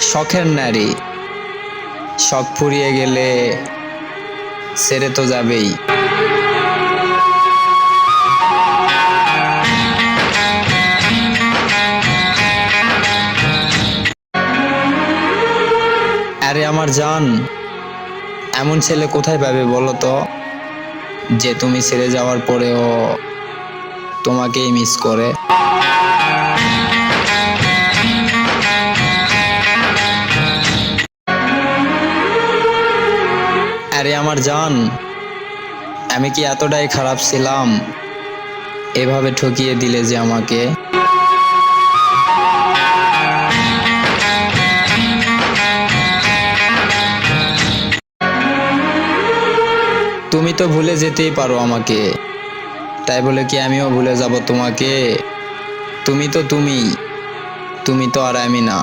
শখের নারী। শখ ফুরিয়ে গেলে সেরে তো যাবেই। আরে আমার জান, এমন ছেলে কোথায় পাবে বলো তো? যে তুমি ছেড়ে যাওয়ার পরেও তোমাকেই মিস করে। আরে আমার জান, আমি কি এতটাই খারাপ ছিলাম? এভাবে ঠকিয়ে দিলে যে আমাকে। তুমি তো ভুলে যেতেই পারো আমাকে। তাই বলে কি আমিও ভুলে যাব তোমাকে? তুমি তো তুমি তুমি তো আর আমি না।